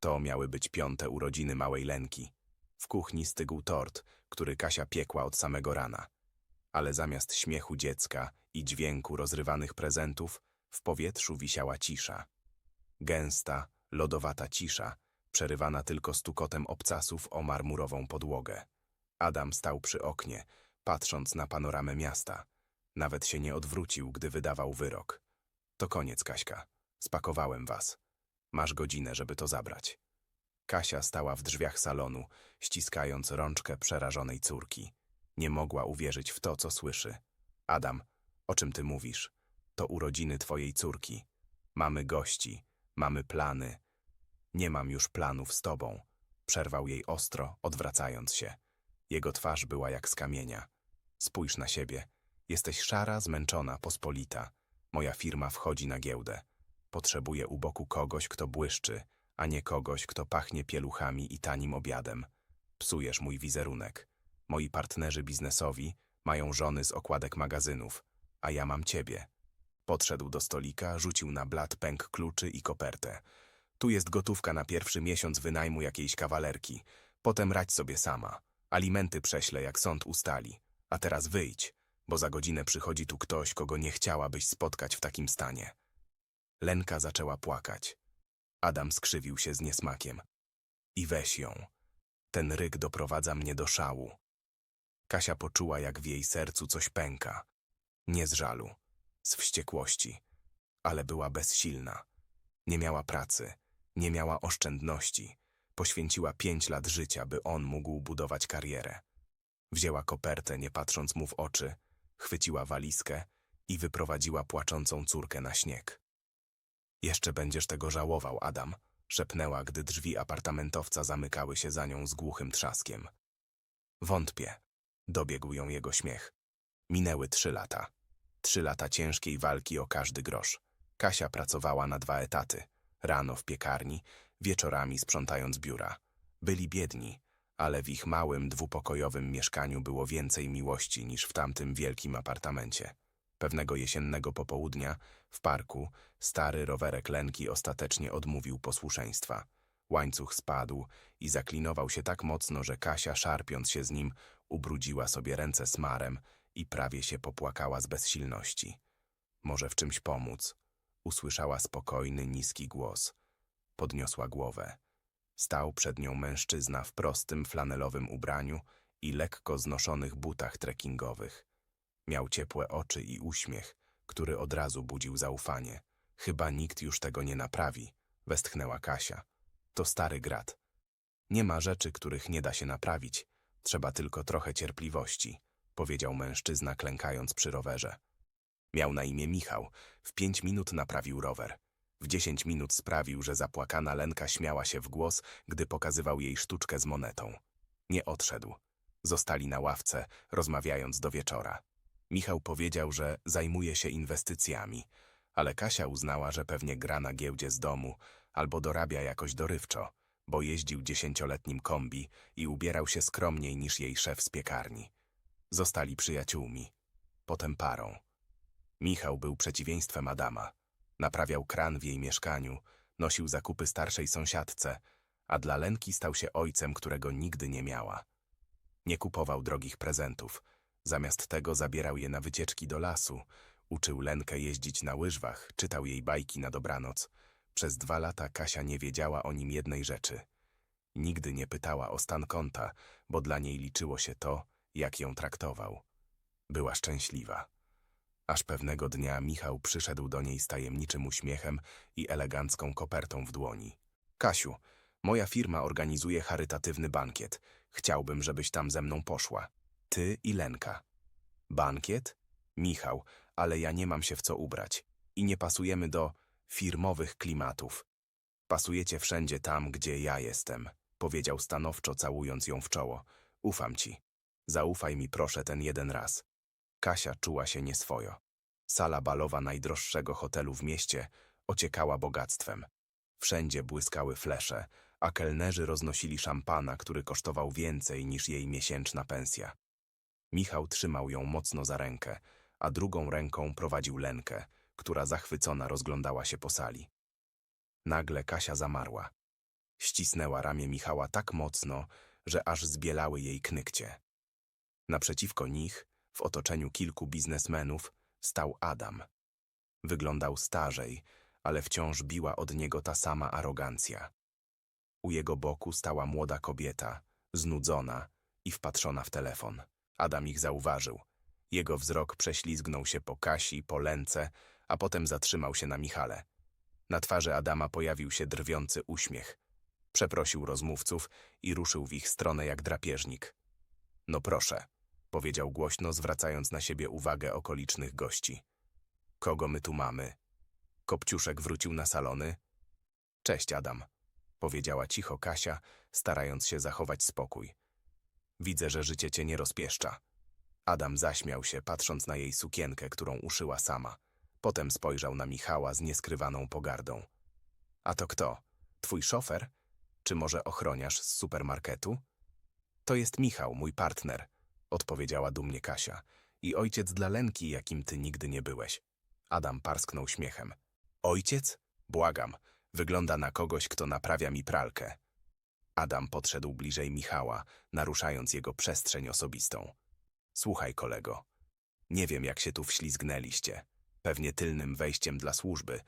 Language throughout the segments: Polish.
To miały być piąte urodziny małej Lenki. W kuchni stygł tort, który Kasia piekła od samego rana. Ale zamiast śmiechu dziecka i dźwięku rozrywanych prezentów, w powietrzu wisiała cisza. Gęsta, lodowata cisza, przerywana tylko stukotem obcasów o marmurową podłogę. Adam stał przy oknie, patrząc na panoramę miasta. Nawet się nie odwrócił, gdy wydawał wyrok. To koniec, Kaśka. Spakowałem was. Masz godzinę, żeby to zabrać. Kasia stała w drzwiach salonu, ściskając rączkę przerażonej córki. Nie mogła uwierzyć w to, co słyszy. Adam, o czym ty mówisz? To urodziny twojej córki. Mamy gości, mamy plany. Nie mam już planów z tobą. Przerwał jej ostro, odwracając się. Jego twarz była jak z kamienia. Spójrz na siebie. Jesteś szara, zmęczona, pospolita. Moja firma wchodzi na giełdę. Potrzebuję u boku kogoś, kto błyszczy, a nie kogoś, kto pachnie pieluchami i tanim obiadem. Psujesz mój wizerunek. Moi partnerzy biznesowi mają żony z okładek magazynów, a ja mam ciebie. Podszedł do stolika, rzucił na blat pęk kluczy i kopertę. Tu jest gotówka na pierwszy miesiąc wynajmu jakiejś kawalerki. Potem radź sobie sama. Alimenty prześlę, jak sąd ustali. A teraz wyjdź, bo za godzinę przychodzi tu ktoś, kogo nie chciałabyś spotkać w takim stanie. Lenka zaczęła płakać. Adam skrzywił się z niesmakiem. I weź ją. Ten ryk doprowadza mnie do szału. Kasia poczuła, jak w jej sercu coś pęka. Nie z żalu, z wściekłości, ale była bezsilna. Nie miała pracy, nie miała oszczędności. Poświęciła pięć lat życia, by on mógł budować karierę. Wzięła kopertę, nie patrząc mu w oczy, chwyciła walizkę i wyprowadziła płaczącą córkę na śnieg. Jeszcze będziesz tego żałował, Adam, szepnęła, gdy drzwi apartamentowca zamykały się za nią z głuchym trzaskiem. Wątpię. Dobiegł ją jego śmiech. Minęły trzy lata. Trzy lata ciężkiej walki o każdy grosz. Kasia pracowała na dwa etaty. Rano w piekarni, wieczorami sprzątając biura. Byli biedni, ale w ich małym, dwupokojowym mieszkaniu było więcej miłości niż w tamtym wielkim apartamencie. Pewnego jesiennego popołudnia, w parku, stary rowerek Lenki ostatecznie odmówił posłuszeństwa. Łańcuch spadł i zaklinował się tak mocno, że Kasia, szarpiąc się z nim, ubrudziła sobie ręce smarem i prawie się popłakała z bezsilności. Może w czymś pomóc. Usłyszała spokojny, niski głos. Podniosła głowę. Stał przed nią mężczyzna w prostym, flanelowym ubraniu i lekko znoszonych butach trekkingowych. Miał ciepłe oczy i uśmiech, który od razu budził zaufanie. Chyba nikt już tego nie naprawi, westchnęła Kasia. To stary grat. Nie ma rzeczy, których nie da się naprawić. Trzeba tylko trochę cierpliwości, powiedział mężczyzna, klękając przy rowerze. Miał na imię Michał. W pięć minut naprawił rower. W dziesięć minut sprawił, że zapłakana Lenka śmiała się w głos, gdy pokazywał jej sztuczkę z monetą. Nie odszedł. Zostali na ławce, rozmawiając do wieczora. Michał powiedział, że zajmuje się inwestycjami, ale Kasia uznała, że pewnie gra na giełdzie z domu albo dorabia jakoś dorywczo, bo jeździł dziesięcioletnim kombi i ubierał się skromniej niż jej szef z piekarni. Zostali przyjaciółmi, potem parą. Michał był przeciwieństwem Adama. Naprawiał kran w jej mieszkaniu, nosił zakupy starszej sąsiadce, a dla Lenki stał się ojcem, którego nigdy nie miała. Nie kupował drogich prezentów. Zamiast tego zabierał je na wycieczki do lasu, uczył Lenkę jeździć na łyżwach, czytał jej bajki na dobranoc. Przez dwa lata Kasia nie wiedziała o nim jednej rzeczy. Nigdy nie pytała o stan konta, bo dla niej liczyło się to, jak ją traktował. Była szczęśliwa. Aż pewnego dnia Michał przyszedł do niej z tajemniczym uśmiechem i elegancką kopertą w dłoni. Kasiu, moja firma organizuje charytatywny bankiet. Chciałbym, żebyś tam ze mną poszła. Ty i Lenka. Bankiet? Michał, ale ja nie mam się w co ubrać. I nie pasujemy do firmowych klimatów. Pasujecie wszędzie tam, gdzie ja jestem, powiedział stanowczo, całując ją w czoło. Ufam ci. Zaufaj mi proszę ten jeden raz. Kasia czuła się nieswojo. Sala balowa najdroższego hotelu w mieście ociekała bogactwem. Wszędzie błyskały flesze, a kelnerzy roznosili szampana, który kosztował więcej niż jej miesięczna pensja. Michał trzymał ją mocno za rękę, a drugą ręką prowadził Lenkę, która zachwycona rozglądała się po sali. Nagle Kasia zamarła. Ścisnęła ramię Michała tak mocno, że aż zbielały jej knykcie. Naprzeciwko nich, w otoczeniu kilku biznesmenów, stał Adam. Wyglądał starzej, ale wciąż biła od niego ta sama arogancja. U jego boku stała młoda kobieta, znudzona i wpatrzona w telefon. Adam ich zauważył. Jego wzrok prześlizgnął się po Kasi, po Lence, a potem zatrzymał się na Michale. Na twarzy Adama pojawił się drwiący uśmiech. Przeprosił rozmówców i ruszył w ich stronę jak drapieżnik. No proszę, powiedział głośno, zwracając na siebie uwagę okolicznych gości. Kogo my tu mamy? Kopciuszek wrócił na salony. Cześć, Adam, powiedziała cicho Kasia, starając się zachować spokój. Widzę, że życie cię nie rozpieszcza. Adam zaśmiał się, patrząc na jej sukienkę, którą uszyła sama. Potem spojrzał na Michała z nieskrywaną pogardą. A to kto? Twój szofer? Czy może ochroniarz z supermarketu? To jest Michał, mój partner, odpowiedziała dumnie Kasia. I ojciec dla Lenki, jakim ty nigdy nie byłeś. Adam parsknął śmiechem. Ojciec? Błagam, wygląda na kogoś, kto naprawia mi pralkę. Adam podszedł bliżej Michała, naruszając jego przestrzeń osobistą. Słuchaj, kolego, nie wiem, jak się tu wślizgnęliście. Pewnie tylnym wejściem dla służby,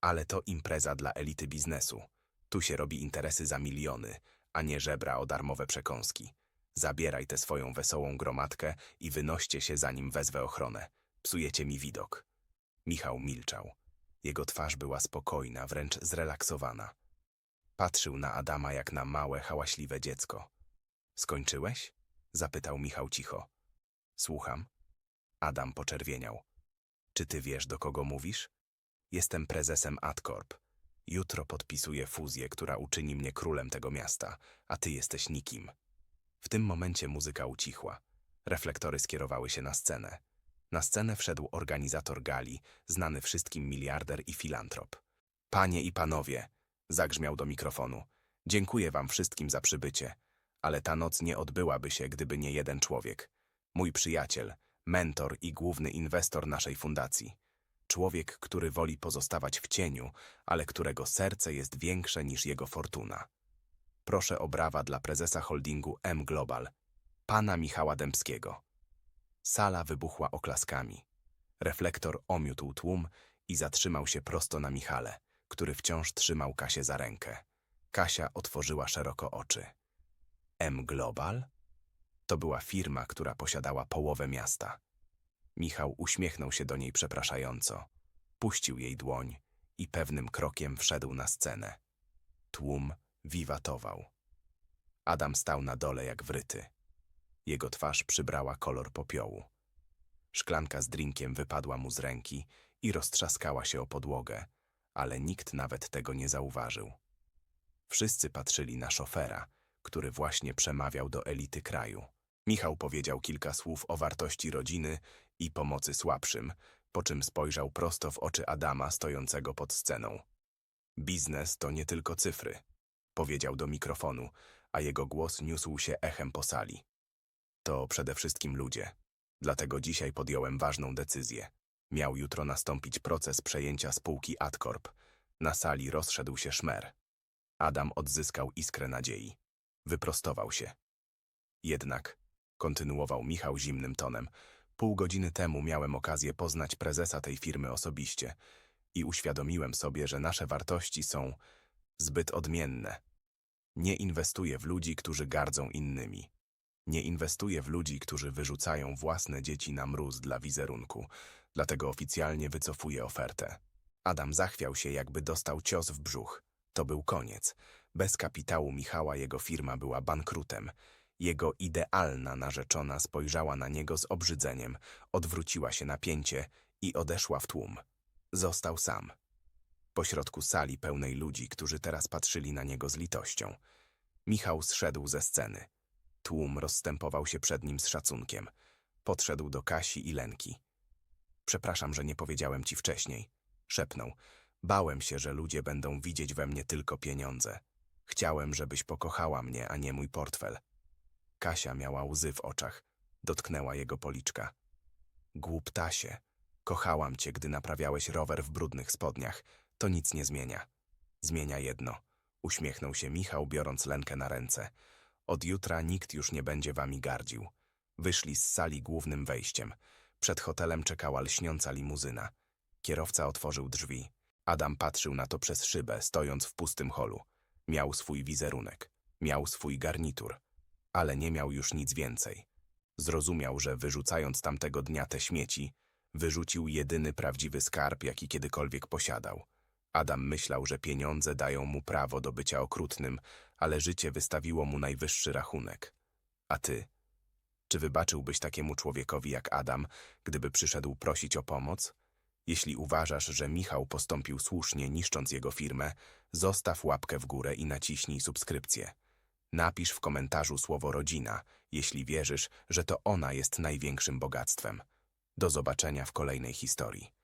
ale to impreza dla elity biznesu. Tu się robi interesy za miliony, a nie żebra o darmowe przekąski. Zabieraj tę swoją wesołą gromadkę i wynoście się, zanim wezwę ochronę. Psujecie mi widok. Michał milczał. Jego twarz była spokojna, wręcz zrelaksowana. Patrzył na Adama jak na małe, hałaśliwe dziecko. Skończyłeś? zapytał Michał cicho. Słucham. Adam poczerwieniał. Czy ty wiesz, do kogo mówisz? Jestem prezesem AdCorp. Jutro podpisuję fuzję, która uczyni mnie królem tego miasta, a ty jesteś nikim. W tym momencie muzyka ucichła. Reflektory skierowały się na scenę. Na scenę wszedł organizator gali, znany wszystkim miliarder i filantrop. Panie i panowie, zagrzmiał do mikrofonu, dziękuję wam wszystkim za przybycie, ale ta noc nie odbyłaby się, gdyby nie jeden człowiek. Mój przyjaciel, mentor i główny inwestor naszej fundacji. Człowiek, który woli pozostawać w cieniu, ale którego serce jest większe niż jego fortuna. Proszę o brawa dla prezesa holdingu M Global, pana Michała Dębskiego. Sala wybuchła oklaskami. Reflektor omiótł tłum i zatrzymał się prosto na Michale, który wciąż trzymał Kasię za rękę. Kasia otworzyła szeroko oczy. M Global? To była firma, która posiadała połowę miasta. Michał uśmiechnął się do niej przepraszająco, puścił jej dłoń i pewnym krokiem wszedł na scenę. Tłum wiwatował. Adam stał na dole jak wryty. Jego twarz przybrała kolor popiołu. Szklanka z drinkiem wypadła mu z ręki i roztrzaskała się o podłogę, ale nikt nawet tego nie zauważył. Wszyscy patrzyli na szofera, który właśnie przemawiał do elity kraju. Michał powiedział kilka słów o wartości rodziny i pomocy słabszym, po czym spojrzał prosto w oczy Adama stojącego pod sceną. Biznes to nie tylko cyfry, powiedział do mikrofonu, a jego głos niósł się echem po sali. To przede wszystkim ludzie. Dlatego dzisiaj podjąłem ważną decyzję. Miał jutro nastąpić proces przejęcia spółki AdCorp. Na sali rozszedł się szmer. Adam odzyskał iskrę nadziei. Wyprostował się. Jednak kontynuował Michał zimnym tonem. Pół godziny temu miałem okazję poznać prezesa tej firmy osobiście i uświadomiłem sobie, że nasze wartości są zbyt odmienne. Nie inwestuję w ludzi, którzy gardzą innymi. Nie inwestuję w ludzi, którzy wyrzucają własne dzieci na mróz dla wizerunku, dlatego oficjalnie wycofuję ofertę. Adam zachwiał się, jakby dostał cios w brzuch. To był koniec. Bez kapitału Michała jego firma była bankrutem. Jego idealna narzeczona spojrzała na niego z obrzydzeniem, odwróciła się napięcie i odeszła w tłum. Został sam. Pośrodku sali pełnej ludzi, którzy teraz patrzyli na niego z litością. Michał zszedł ze sceny. Tłum rozstępował się przed nim z szacunkiem. Podszedł do Kasi i Lenki. Przepraszam, że nie powiedziałem ci wcześniej. Szepnął. Bałem się, że ludzie będą widzieć we mnie tylko pieniądze. Chciałem, żebyś pokochała mnie, a nie mój portfel. Kasia miała łzy w oczach. Dotknęła jego policzka. Głuptasie, kochałam cię, gdy naprawiałeś rower w brudnych spodniach. To nic nie zmienia. Zmienia jedno. Uśmiechnął się Michał, biorąc Lenkę na ręce. Od jutra nikt już nie będzie wami gardził. Wyszli z sali głównym wejściem. Przed hotelem czekała lśniąca limuzyna. Kierowca otworzył drzwi. Adam patrzył na to przez szybę, stojąc w pustym holu. Miał swój wizerunek, miał swój garnitur, ale nie miał już nic więcej. Zrozumiał, że wyrzucając tamtego dnia te śmieci, wyrzucił jedyny prawdziwy skarb, jaki kiedykolwiek posiadał. Adam myślał, że pieniądze dają mu prawo do bycia okrutnym, ale życie wystawiło mu najwyższy rachunek. A ty? Czy wybaczyłbyś takiemu człowiekowi jak Adam, gdyby przyszedł prosić o pomoc? Jeśli uważasz, że Michał postąpił słusznie, niszcząc jego firmę, zostaw łapkę w górę i naciśnij subskrypcję. Napisz w komentarzu słowo rodzina, jeśli wierzysz, że to ona jest największym bogactwem. Do zobaczenia w kolejnej historii.